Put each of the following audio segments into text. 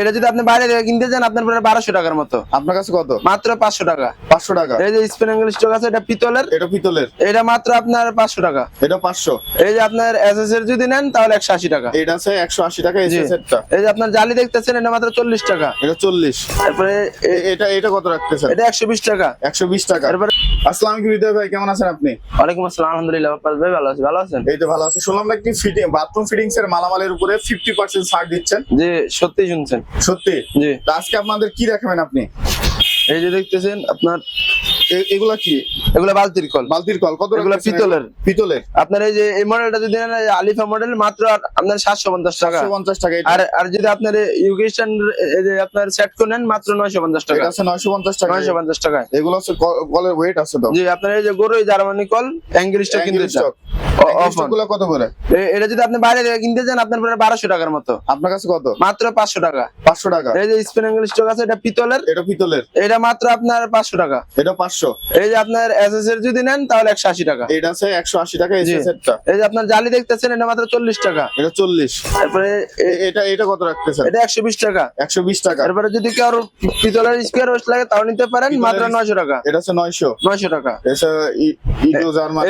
এটা যদি আপনি বাইরে থেকে কিনতে যান আপনার প্রায় বারোশো টাকার মতো। আপনার কাছে কত? মাত্র পাঁচশো টাকা। পাঁচশো টাকা। এই যে স্পেন অ্যাঙ্গেল স্টক আছে এটা পিতলের? এটা পিতলের। এটা মাত্র আপনার পাঁচশো টাকা। এটা পাঁচশো। এই যে আপনার এসএস এর যদি নেন তাহলে একশো আশি টাকা। এটা আছে একশো আশি টাকা জি। এসে সেটটা এই যে আপনার জালি দেখতেছেন এটা মাত্র চল্লিশ টাকা। এটা চল্লিশ। তারপরে এটা এটা কত রাখতেছেন? এটা একশো বিশ টাকা। একশো বিশ টাকা। তারপরে আসসালাম হৃদয় ভাই কেমন আছেন আপনি? ওয়ালাইকুম আসসালাম আলহামদুলিল্লাহ আব্বাস ভাই ভালো আছি ভালো আছেন? এই তো ভালো আছে। শুনলাম নাকি ফিটিং বাথরুম ফিটিংস এর মালামালের উপরে ফিফটি পার্সেন্ট ছাড় দিচ্ছেন? জি সত্যি শুনছেন। সত্যি? জি। তা আজকে আপনাদের কি দেখাবেন আপনি? এই যে দেখতেছেন আপনার এগুলা কি? এগুলো বালতির কল। বালতির কল। কত এগুলা পিতলের। পিতলের? আপনার এই যে এই মডেলটা যদি নেন আলিফা মডেল মাত্র আপনার সাতশো পঞ্চাশ টাকা। পঞ্চাশ টাকা আর আর যদি আপনার ইউকেশন আপনার সেট করে নেন মাত্র নয়শো পঞ্চাশ টাকা। আছে নয়শো পঞ্চাশ টাকা। নয়শো পঞ্চাশ টাকায়। এগুলো হচ্ছে কলের ওয়েট আছে তো? জি আপনার এই যে গরু জার্মানি কল অ্যাঙ্গেল স্টক কিন্তু কত করে? এটা যদি আপনি বাইরে থেকে কিনতে যান আপনার বারোশো টাকার মতো। আপনার কাছে কত? মাত্র পাঁচশো টাকা। পাঁচশো টাকা। এই যে স্পেন অ্যাঙ্গেল স্টক আছে এটা পিতলের। এটা পিতলের। এটা মাত্র আপনার পাঁচশো টাকা। এটা পাঁচশো এই যে আপনার এসএস এর যদি নেন তাহলে একশো আশি টাকা। এটা আছে একশো আশি টাকা। এসে সেটটা এই যে আপনার জালি দেখতেছেন এটা মাত্র চল্লিশ টাকা। এটা চল্লিশ। তারপরে এটা এটা কত রাখতেছেন? এটা একশো বিশ টাকা। একশো বিশ টাকা। তারপরে যদি কেউ পিতলের স্কোয়ার ওয়েস্ট লাগে তাও নিতে পারেন মাত্র নয়শো টাকা। এটা আছে নয়শো। নয়শো টাকা। এসে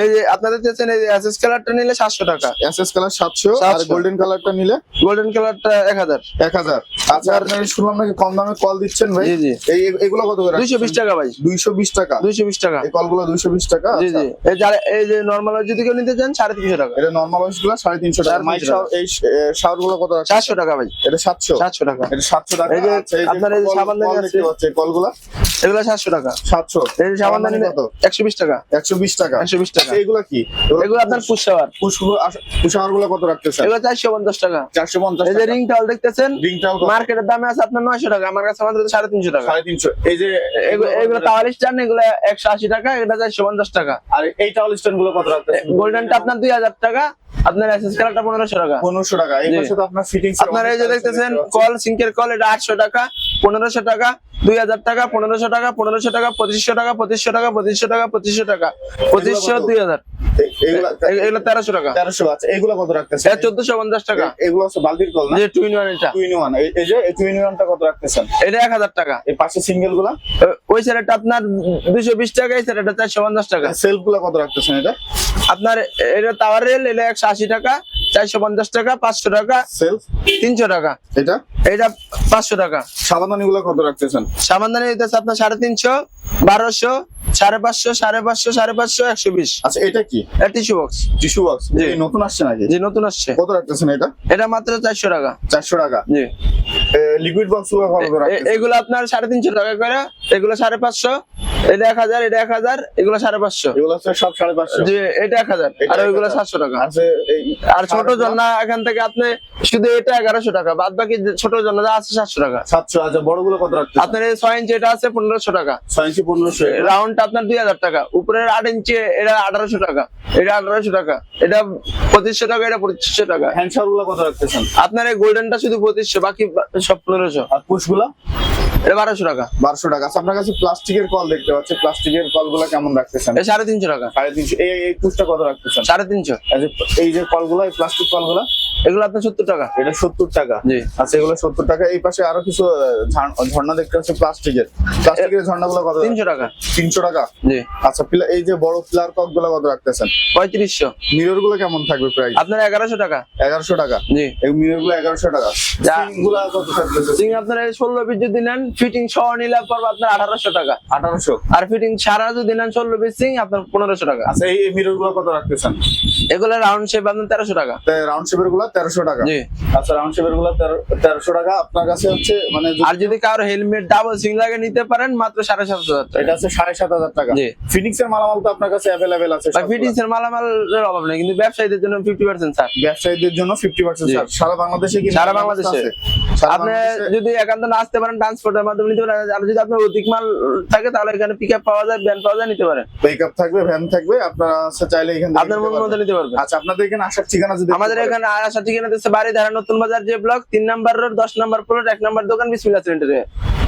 এই যে আপনাদের দেখছেন এই এসএস কালারটা নিলে সাতশো টাকা। এসএস কালার সাতশো আর 700 গোল্ডেন কালারটা নিলে? গোল্ডেন কালারটা এক হাজার। এক হাজার। আচ্ছা আপনি শুনলাম নাকি কম দামে কল দিচ্ছেন ভাই? এই এগুলো কত করে দুইশো বিশ টাকা ভাই। দুইশো বিশ টাকা। দুইশো বিশ টাকা। এই কলগুলো দুইশো বিশ টাকা জি আচ্ছা। জি এই যারা এই যে নর্মাল যদি কেউ নিতে চান সাড়ে তিনশো টাকা। এটা নর্মাল ওয়েস্টগুলো সাড়ে তিনশো টাকা। মাইক এই শাওয়ারগুলো কত চারশো টাকা ভাই। এটা সাতশো। সাতশো টাকা। এটা সাতশো টাকা। এই যে আচ্ছা, আপনার এই আছে। দেখতে পাচ্ছি। কলগুলো। এগুলো সাতশো টাকা। সাতশো? এই সাবানদানি কত? একশো বিশ টাকা। একশো বিশ টাকা। একশো বিশ টাকা। আচ্ছা, এগুলো কি? এগুলো আপনার পুষাওয়ার পুষাওয়ারগুলো কত রাখতেছেন? এগুলো চারশো পঞ্চাশ টাকা। চারশো পঞ্চাশ এই যে রিং টাওয়াল দেখতেছেন? রিং রিংটাও মার্কেটের দামে আছে আপনার নয়শো টাকা আমার কাছে মাত্র সাড়ে তিনশো টাকা। সাড়ে তিনশো। এই যে এগুলো- টাওয়াল স্ট্যান্ড এগুলো একশো আশি টাকা এটা চারশো পঞ্চাশ টাকা। আর এই টাওয়াল স্ট্যান্ডগুলো কত রাখতেছেন? গোল্ডেনটা আপনার দুই হাজার টাকা আপনার এসএস কালারটা পনেরোশো টাকা। পনেরোশো টাকা। এই। পাশে তো আপনার ফিটিংস আপনার এই যে দেখতেছেন কল সিঙ্কের কল এটা আটশো টাকা। পনেরোশো টাকা দুই হাজার টাকা পনেরোশো টাকা পনেরোশো টাকা পঁচিশশো টাকা পঁচিশশো টাকা পঁচিশশো টাকা পঁচিশশো টাকা পঁচিশশো দুই হাজার। এগুলো তেরোশো টাকা। তেরোশো এগুলো কত রাখতেছেন? এটা চোদ্দশো পঞ্চাশ টাকা। এগুলো হচ্ছে বালতির কল যে ওয়ান এটা। টু ইন ওয়ান এই যে এই টু ইন ওয়ানটা কত রাখতেছেন? এটা এক হাজার টাকা। এই পাশে সিঙ্গেলগুলা? ওই স্যারটা আপনার দুইশো বিশ টাকা এই স্যারটা চারশো পঞ্চাশ টাকা। সেলফগুলা কত রাখতেছেন এটা? আপনার এটা টাওয়ার রেল এটা একশো আশি টাকা চারশো পঞ্চাশ টাকা পাঁচশো টাকা সেলফ তিনশো টাকা। এটা? এটা পাঁচশো টাকা। সাবাদানি গুলা কত রাখতেছেন? সামানদানি দিতেছে আপনার সাড়ে তিনশো বারোশো সাড়ে পাঁচশো সাড়ে পাঁচশো সাড়ে পাঁচশো একশো বিশ। আচ্ছা এটা কি? Tissue box. Tissue box. জি। নতুন আসছে নাকি? যে নতুন আসছে। কত রাখতেছেন এটা? এটা মাত্র চারশো টাকা। চারশো টাকা। জি। লিকুইড বক্স এগুলো আপনার সাড়ে তিনশো টাকা করে এগুলো সাড়ে পাঁচশো এটা এক হাজার এটা এক হাজার এগুলো সাড়ে পাঁচশো। এগুলো সব সাড়ে পাঁচশো। এটা এক হাজার আর ওইগুলো সাতশো টাকা। আর ছোট জন্না এখান থেকে আপনি শুধু এটা এগারোশো টাকা বাদ বাকি ছোট জন্না যা আছে সাতশো টাকা। সাতশো আচ্ছা বড়গুলো কত রাখতেছেন? আপনার এই ছয় ইঞ্চি এটা আছে পনেরোশো টাকা। ছয় ইঞ্চি পনেরোশো। রাউন্ডটা আপনার দুই হাজার টাকা উপরের আট ইঞ্চি এটা আঠারোশো টাকা এটা আঠারোশো টাকা এটা পঁচিশশো টাকা এটা পঁচিশশো টাকা। হ্যান্ড শাওয়ারগুলো কত রাখতেছেন? আপনার এই গোল্ডেনটা শুধু পঁচিশশো বাকি সব পনেরোশো। আর পুশগুলা এটা বারোশো টাকা। বারোশো টাকা। আচ্ছা আপনার কাছে প্লাস্টিকের কল দেখতে পাচ্ছি। প্লাস্টিকের কলগুলা কেমন রাখতেছেন? সাড়ে তিনশো টাকা। সাড়ে তিনশো। এই এই পুষটা কত রাখতেছেন? সাড়ে তিনশো। এই যে- কলগুলো এই প্লাস্টিক কলগুলো? এগুলো আপনার সত্তর টাকা। এটা সত্তর টাকা। জি। আচ্ছা এগুলো সত্তর টাকা। এই পাশে আরও কিছু ঝর্ণা দেখতে পাচ্ছি প্লাস্টিকের। প্লাস্টিকের ঝর্ণাগুলো কত? তিনশো টাকা। তিনশো টাকা? জি। আচ্ছা এই যে বড় প্লার ককগুলো কত রাখতেছেন? পঁয়ত্রিশশো। মিররগুলো কেমন থাকবে প্রাইস আপনার এগারোশো টাকা। এগারোশো টাকা? জি। এই মিররগুলো এগারোশো টাকা। যা- গুলা কত সিং আপনার এই ষোলো পিস যদি নেন ফিটিং সহ নিলে পড়বে আপনার আঠারোশো টাকা। আঠারোশো? আর ফিটিং সারা যদি নেন ষোলো পিস আপনার পনেরোশো টাকা। আচ্ছা এই মিররগুলো কত রাখতেছেন? এগুলো রাউন্ড শেপ আপনার তেরোশো টাকা। রাউন্ড শেপেরগুলো তেরোশো টাকা। জি। আচ্ছা রাউন্ড শেপেরগুলো তেরোশো টাকা। আপনার কাছে হচ্ছে মানে আর যদি কারও হেলমেট ডাবল সিং লাগে নিতে পারেন মাত্র সাড়ে সাত হাজার টাকা। এটা আছে সাড়ে সাত হাজার টাকা। জি। ফিনিক্স এর মালামাল তো আপনার কাছে অ্যাভেলেবেল আছে সবগুলা। ফিটিংস এর মালামালের অভাব নেই কিন্তু ব্যবসায়ীদের জন্য ফিফটি পার্সেন্ট স্যার ব্যবসায়ীদের জন্য ফিফটি পার্সেন্ট জি। সারা বাংলাদেশে কি সারা বাংলাদেশে। আপনি যদি একান্ত না আসতে পারেন ট্রান্সপোর্টের মাধ্যমে নিতে পারেন আর যদি আপনার অধিক মাল থাকে তাহলে এখানে পিক আপ পাওয়া যায় ভ্যান পাওয়া যায় নিতে পারেন। পিকআপ থাকবে ভ্যান থাকবে আপনারা চাইলে এখানে আপনার মন মতো নিতে পারবেন। আচ্ছা আপনাদের এখানে আসার ঠিকানা যদি আমাদের। এখানে আসা ঠিকানা দিচ্ছে বাড়ি ধারা নতুন বাজার যে ব্লক তিন নাম্বার রোড দশ নাম্বার প্লট এক নাম্বার দোকান বিসমিল্লা সেন্টারে